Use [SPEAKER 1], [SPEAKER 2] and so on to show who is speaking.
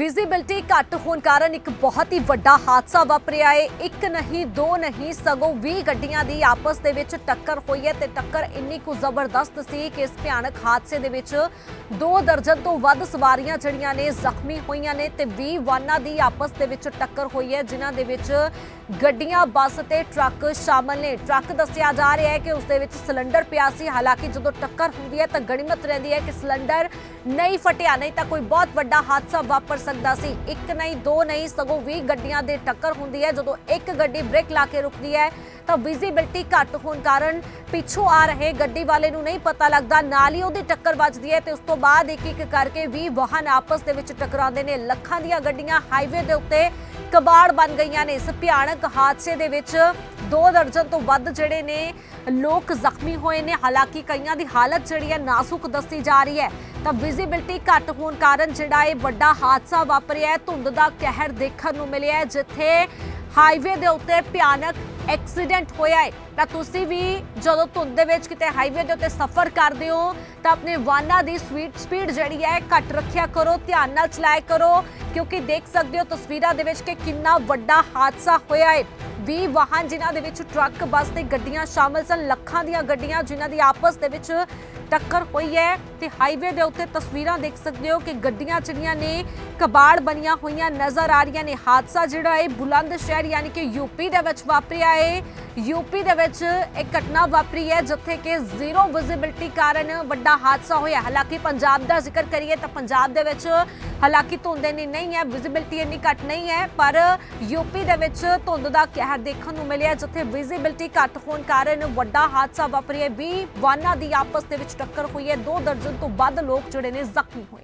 [SPEAKER 1] Visibility ਘੱਟ ਹੋਣ ਕਾਰਨ ਇੱਕ ਬਹੁਤ ਹੀ ਵੱਡਾ ਹਾਦਸਾ ਵਾਪਰਿਆ ਹੈ। ਇੱਕ ਨਹੀਂ, ਦੋ ਨਹੀਂ, ਸਗੋਂ 20 ਗੱਡੀਆਂ ਦੀ ਆਪਸ ਦੇ ਵਿੱਚ ਟੱਕਰ ਹੋਈ ਹੈ ਤੇ ਟੱਕਰ ਇੰਨੀ ਕੁ ਜ਼ਬਰਦਸਤ ਸੀ ਕਿ ਇਸ ਭਿਆਨਕ ਹਾਦਸੇ ਦੇ ਵਿੱਚ ਦੋ ਦਰਜਨ ਤੋਂ ਵੱਧ ਸਵਾਰੀਆਂ ਜਿਹੜੀਆਂ ਨੇ ਜ਼ਖਮੀ ਹੋਈਆਂ ਨੇ ਤੇ 20 ਵਾਹਨਾਂ ਦੀ ਆਪਸ ਦੇ ਵਿੱਚ ਟੱਕਰ ਹੋਈ ਹੈ, ਜਿਨ੍ਹਾਂ ਦੇ ਵਿੱਚ ਗੱਡੀਆਂ, ਬੱਸ ਤੇ ਟਰੱਕ ਸ਼ਾਮਲ ਨੇ। ਟਰੱਕ ਦੱਸਿਆ ਜਾ ਰਿਹਾ ਹੈ ਕਿ ਉਸ ਦੇ ਵਿੱਚ ਸਿਲੰਡਰ ਪਿਆ ਸੀ। ਹਾਲਾਂਕਿ ਜਦੋਂ ਟੱਕਰ ਹੁੰਦੀ ਹੈ ਤਾਂ ਗਣੀਮਤ ਰਹਿੰਦੀ ਹੈ ਕਿ ਸਿਲੰਡਰ ਨਹੀਂ ਫਟਿਆ, ਨਹੀਂ ਤਾਂ ਕੋਈ ਬਹੁਤ ਵੱਡਾ ਹਾਦਸਾ ਵਾਪਰ ਸਕਦਾ ਸੀ। ਇੱਕ ਨਹੀਂ, ਦੋ ਨਹੀਂ, ਸਗੋਂ 20 ਗੱਡੀਆਂ ਦੇ ਟੱਕਰ ਹੁੰਦੀ ਹੈ। ਜਦੋਂ ਇੱਕ ਗੱਡੀ ਬ੍ਰੇਕ ਲਾ ਕੇ ਰੁਕਦੀ ਹੈ, ਤਾਂ ਵਿਜ਼ਿਬਿਲਟੀ ਘੱਟ ਹੋਣ ਕਾਰਨ ਪਿੱਛੋਂ ਆ ਰਹੇ ਗੱਡੀ ਵਾਲੇ ਨੂੰ ਨਹੀਂ ਪਤਾ ਲੱਗਦਾ। ਨਾਲ ਹੀ ਉਹਦੀ ਟੱਕਰ ਵੱਜਦੀ ਹੈ ਤੇ ਉਸ ਤੋਂ ਬਾਅਦ ਇੱਕ ਇੱਕ ਕਰਕੇ 20 ਵਾਹਨ ਆਪਸ ਦੇ ਵਿੱਚ ਟਕਰਾਉਂਦੇ ਨੇ। ਲੱਖਾਂ ਦੀਆਂ ਗੱਡੀਆਂ ਹਾਈਵੇ ਦੇ ਉੱਤੇ ਕਬਾੜ ਬਣ ਗਈਆਂ ਨੇ। ਇਸ ਭਿਆਨਕ ਹਾਦਸੇ ਦੇ ਵਿੱਚ ਦੋ ਦਰਜਨ ਤੋਂ ਵੱਧ ਜਿਹੜੇ ਨੇ ਲੋਕ ਜ਼ਖਮੀ ਹੋਏ ਨੇ। ਹਾਲਾਂਕਿ ਕਈਆਂ ਦੀ ਹਾਲਤ ਜਿਹੜੀ ਹੈ ਨਾਜ਼ੁਕ ਦੱਸੀ ਜਾ ਰਹੀ ਹੈ। ਤਾਂ ਵਿਜ਼ਿਬਿਲਟੀ ਘੱਟ ਹੋਣ ਕਾਰਨ ਜਿਹੜਾ ਇਹ ਵੱਡਾ ਹਾਦਸਾ ਵਾਪਰਿਆ ਹੈ, ਧੁੰਦ ਦਾ ਕਹਿਰ ਦੇਖਣ ਨੂੰ ਮਿਲਿਆ ਹੈ, ਜਿੱਥੇ ਹਾਈਵੇ ਦੇ ਉੱਤੇ ਭਿਆਨਕ ਐਕਸੀਡੈਂਟ ਹੋਇਆ ਹੈ। ਤਾਂ ਤੁਸੀਂ ਵੀ ਜਦੋਂ ਧੁੰਦ ਦੇ ਵਿੱਚ ਕਿਤੇ ਹਾਈਵੇ ਦੇ ਉੱਤੇ ਸਫ਼ਰ ਕਰਦੇ ਹੋ, ਤਾਂ ਆਪਣੇ ਵਾਹਨਾਂ ਦੀ ਸਪੀਡ ਸਪੀਡ ਜਿਹੜੀ ਹੈ ਘੱਟ ਰੱਖਿਆ ਕਰੋ, ਧਿਆਨ ਨਾਲ ਚਲਾਇਆ ਕਰੋ, ਕਿਉਂਕਿ ਦੇਖ ਸਕਦੇ ਹੋ ਤਸਵੀਰਾਂ ਦੇ ਵਿੱਚ ਕਿ ਕਿੰਨਾ ਵੱਡਾ ਹਾਦਸਾ ਹੋਇਆ ਹੈ। 20 ਵਾਹਨ ਜਿਨ੍ਹਾਂ ਦੇ ਵਿੱਚ ਟਰੱਕ, ਬੱਸ ਤੇ ਗੱਡੀਆਂ ਸ਼ਾਮਲ ਸਨ। ਲੱਖਾਂ ਦੀਆਂ ਗੱਡੀਆਂ ਜਿਨ੍ਹਾਂ ਦੀ ਆਪਸ ਦੇ ਵਿੱਚ ਟੱਕਰ ਹੋਈ ਹੈ ਤੇ ਹਾਈਵੇ ਦੇ ਉੱਤੇ ਤਸਵੀਰਾਂ ਦੇਖ ਸਕਦੇ ਹੋ ਕਿ ਗੱਡੀਆਂ ਜਿਹੜੀਆਂ ਨੇ ਕਬਾੜ ਬਣੀਆਂ ਹੋਈਆਂ ਨਜ਼ਰ ਆ ਰਹੀਆਂ ਨੇ। ਹਾਦਸਾ ਜਿਹੜਾ ਹੈ ਬੁਲੰਦ ਸ਼ਹਿਰ ਯਾਨੀ ਕਿ ਯੂਪੀ ਦੇ ਵਿੱਚ ਵਾਪਰਿਆ ਹੈ ਯੂਪੀ ਦੇ ਵਿੱਚ ਇੱਕ ਘਟਨਾ ਵਾਪਰੀ ਹੈ ਜਿੱਥੇ ਕਿ ਜ਼ੀਰੋ ਵਿਜ਼ਿਬਿਲਟੀ ਕਾਰਨ ਵੱਡਾ ਹਾਦਸਾ ਹੋਇਆ। ਹਾਲਾਂਕਿ ਪੰਜਾਬ ਦਾ ਜ਼ਿਕਰ ਕਰੀਏ ਤਾਂ ਪੰਜਾਬ ਦੇ ਵਿੱਚ ਹਾਲਾਂਕਿ ਧੁੰਦ ਇੰਨੀ ਨਹੀਂ ਹੈ ਵਿਜ਼ਿਬਿਲਟੀ ਇੰਨੀ ਘੱਟ ਨਹੀਂ ਹੈ, ਪਰ ਯੂਪੀ ਦੇ ਵਿੱਚ ਧੁੰਦ ਦਾ ਕਹਿਰ ਦੇਖਣ ਨੂੰ ਮਿਲਿਆ, ਜਿੱਥੇ ਵਿਜ਼ਿਬਿਲਟੀ ਘੱਟ ਹੋਣ ਕਾਰਨ ਵੱਡਾ ਹਾਦਸਾ ਵਾਪਰਿਆ। 20 ਵਾਹਨਾਂ ਦੀ ਆਪਸ ਦੇ ਵਿੱਚ ਟੱਕਰ ਹੋਈ ਹੈ। ਦੋ ਦਰਜਨ ਤੋਂ ਵੱਧ ਲੋਕ ਜਿਹੜੇ ਨੇ ਜ਼ਖਮੀ ਹੋਏ